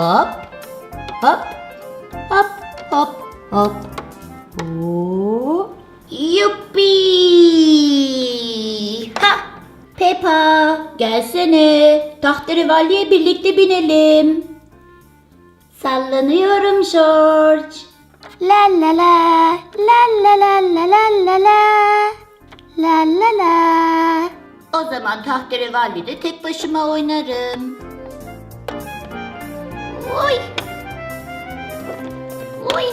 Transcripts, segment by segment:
Hop. Hop. Hop. Hop. Hop. Oo. Yuppi. Ha. Peppa gelsene. Tahterevalliye birlikte binelim. Sallanıyorum George. La la la. La la la la la la la. La la la. O zaman tahterevalli'de tek başıma oynarım. Oy. Oy.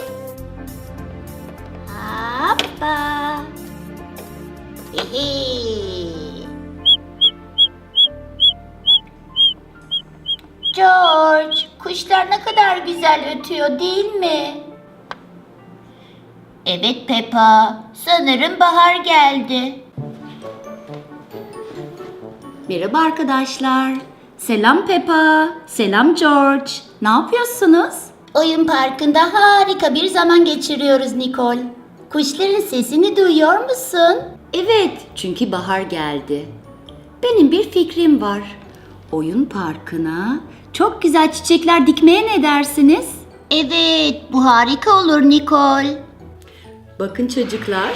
Hoppa. Hihi. George, kuşlar ne kadar güzel ötüyor değil mi? Evet Peppa, sanırım bahar geldi. Merhaba arkadaşlar. Selam Peppa, selam George. Ne yapıyorsunuz? Oyun parkında harika bir zaman geçiriyoruz Nicole. Kuşların sesini duyuyor musun? Evet, çünkü bahar geldi. Benim bir fikrim var. Oyun parkına çok güzel çiçekler dikmeye ne dersiniz? Evet, bu harika olur Nicole. Bakın çocuklar,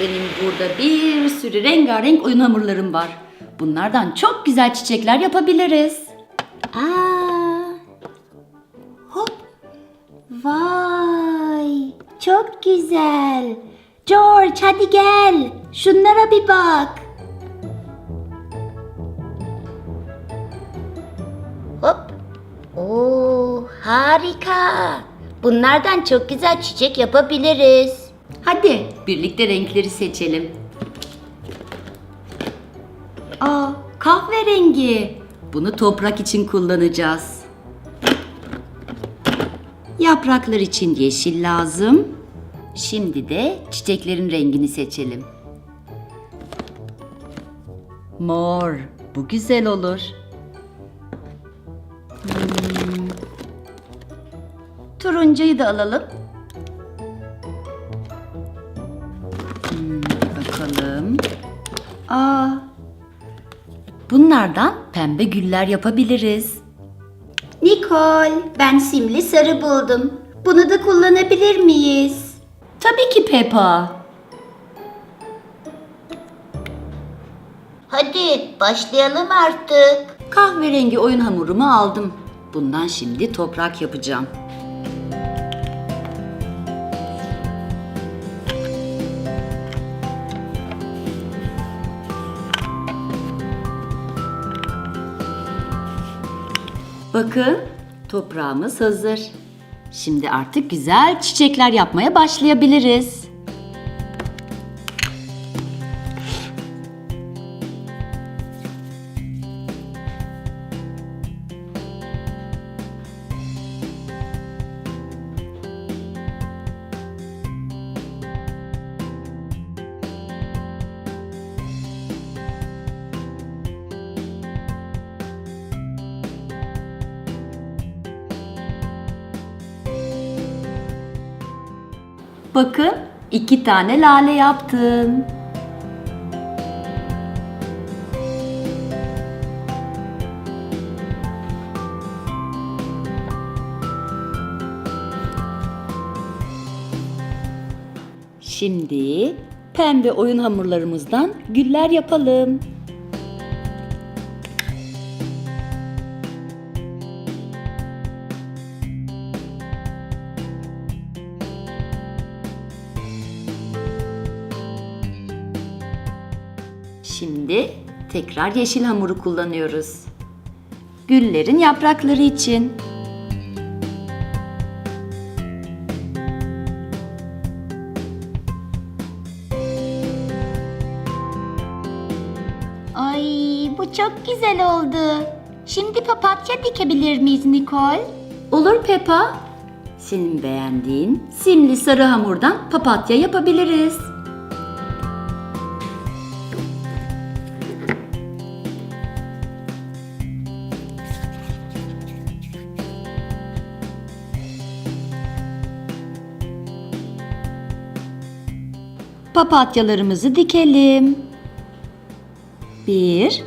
benim burada bir sürü rengarenk oyun hamurlarım var. Bunlardan çok güzel çiçekler yapabiliriz. Aa, hop, vay, çok güzel. George hadi gel, şunlara bir bak. Hop. Oo, harika. Bunlardan çok güzel çiçek yapabiliriz. Hadi birlikte renkleri seçelim. Aa, kahverengi. Bunu toprak için kullanacağız. Yapraklar için yeşil lazım. Şimdi de çiçeklerin rengini seçelim. Mor. Bu güzel olur. Turuncuyu da alalım. Hmm, bakalım. Aa, bunlardan pembe güller yapabiliriz. Nicole, ben simli sarı buldum. Bunu da kullanabilir miyiz? Tabii ki Peppa. Hadi başlayalım artık. Kahverengi oyun hamurumu aldım. Bundan şimdi toprak yapacağım. Bakın toprağımız hazır. Şimdi artık güzel çiçekler yapmaya başlayabiliriz. Bakın iki tane lale yaptım. Şimdi pembe oyun hamurlarımızdan güller yapalım. Şimdi tekrar yeşil hamuru kullanıyoruz. Güllerin yaprakları için. Ay bu çok güzel oldu. Şimdi papatya dikebilir miyiz Nicole? Olur Peppa. Senin beğendiğin simli sarı hamurdan papatya yapabiliriz. Papatyalarımızı dikelim. Bir,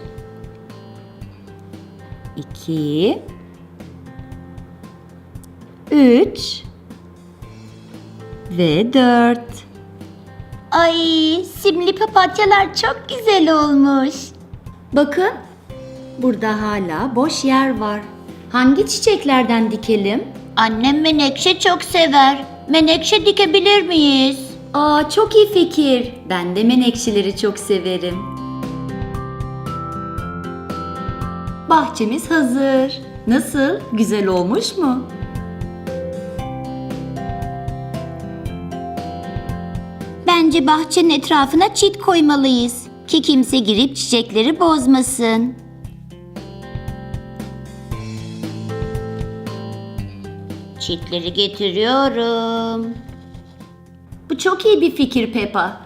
iki, üç ve dört. Ay, simli papatyalar çok güzel olmuş. Bakın, burada hala boş yer var. Hangi çiçeklerden dikelim? Annem menekşe çok sever. Menekşe dikebilir miyiz? Aa, çok iyi fikir. Ben de menekşeleri çok severim. Bahçemiz hazır. Nasıl? Güzel olmuş mu? Bence bahçenin etrafına çit koymalıyız ki kimse girip çiçekleri bozmasın. Çitleri getiriyorum. Bu çok iyi bir fikir Peppa.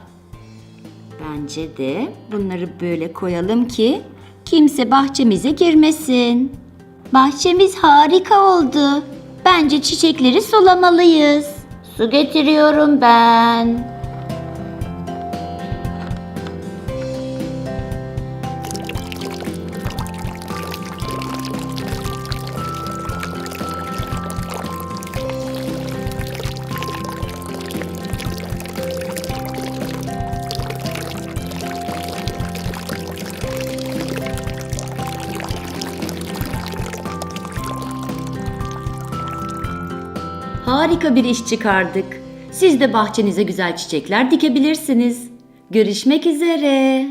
Bence de bunları böyle koyalım ki kimse bahçemize girmesin. Bahçemiz harika oldu. Bence çiçekleri sulamalıyız. Su getiriyorum ben. Harika bir iş çıkardık. Siz de bahçenize güzel çiçekler dikebilirsiniz. Görüşmek üzere.